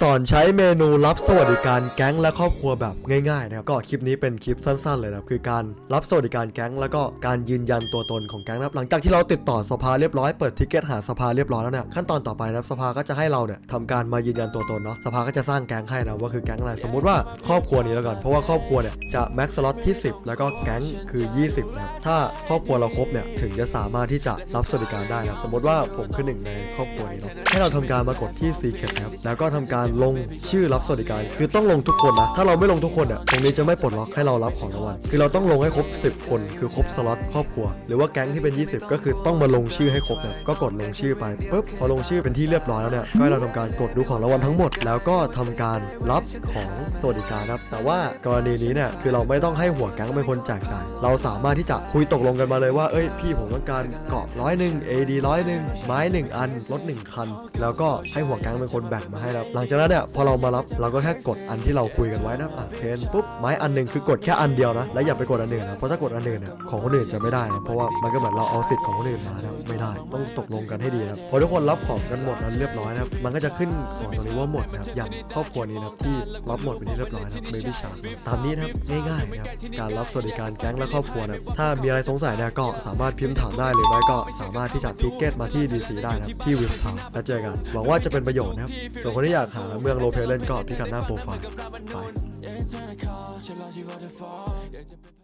สอนใช้เมนูรับสวัสดิการแก๊งและครอบครัวแบบง่ายๆนะครับก็คลิปนี้เป็นคลิปสั้นๆเลยนะครับคือการรับสวัสดิการแก๊งแล้วก็การยืนยันตัวตนของแก๊งนะครับหลังจากที่เราติดต่อสภาเรียบร้อยเปิดทิกเก็ตหาสภาเรียบร้อยแล้วเนี่ยขั้นตอนต่อไปนะครับสภาก็จะให้เราเนี่ยทำการมายืนยันตัวตนเนาะสภาก็จะสร้างแก๊งให้นะว่าคือแก๊งอะไรสมมุติว่าครอบครัวนี้แล้วกันเพราะว่าครอบครัวเนี่ยจะแม็กซ์ล็อตที่ 10 แล้วก็แก๊งคือ 20นะครับถ้าครอบครัวเราครบเนี่ยถึงจะสามารถที่จะรับสวัสดิการได้นะสมมติว่าผมคือหนึ่งในครอบครัวนี้เนาะให้เราทำการมากดที่ Secret นะครับแล้วก็ทำการลงชื่อรับสวัสดิการ คือต้องลงทุกคนนะ ถ้าเราไม่ลงทุกคนอะตรงนี้จะไม่ปลดล็อกให้เรารับของรางวัลคือเราต้องลงให้ครบ 10 คน คือครบสล็อตครอบครัว หรือว่าแก๊งที่เป็น 20 ก็คือต้องมาลงชื่อให้ครบนะก็กดลงชื่อไปปุ๊บพอลงชื่อเป็นที่เรียบร้อยแล้วเนี่ยก็ให้เราทำการกดดูของรางวัลทั้งหมด แล้วก็ทำการรับของสวัสดิการครับแต่ว่ากรณีนี้เนี่ยคือเราไม่ต้องให้หัวแก๊งเป็นคนแจกจ่ายเราสามารถที่จะคุยตกลงกันมาเลยว่าเอ้ยพี่ผมต้องการเกาะร้อยหนึ่ง AD ร้อยหนึ่งไม้หนึ่งอันรถหนึ่งคัน แล้วก็ให้หัวแก๊งเป็นคนแบ่งมาให้ครับหลังจากนั้นเนี่ยพอเรามารับเราก็แค่กดอันที่เราคุยกันไว้นะอะเพนปุ๊บไม้อันหนึ่งคือกดแค่อันเดียวนะและอย่าไปกดอันอื่นนะเพราะถ้ากดอันอื่นเนี่ยของคนอื่นจะไม่ได้นะเพราะว่ามันก็เหมือนเราเอาสิทธิ์ของคนอื่นมานะไม่ได้ต้องตกลงกันให้ดีนะพอทุกคนรับของกันหมดนั้นเรียบร้อยนะครับมันก็จะขึ้นของตรงนี้ว่าหมดนะครับอย่างครอบครัวนี้นะครับที่รับหมดเป็นที่เรียบร้อยนะครับเบบี้ชาร์ตามนี้นะครับง่ายๆนะครับการรับสวัสดิการแก๊งและครอบครัวนะถ้ามีอะไรสงสัยเนี่ยก็สามารถพิมพ์ถามได้หรือไม่ก็สามารถที่จะทิกเก็ตมาที่ DC ได้นะที่วิวทาแล้วเจอกันหวังว่าจะเป็นประโยชน์นะครับส่วนคนที่อยากหาเมืองโลเพเลนก็พิกัดหน้าโปรไฟล์ไป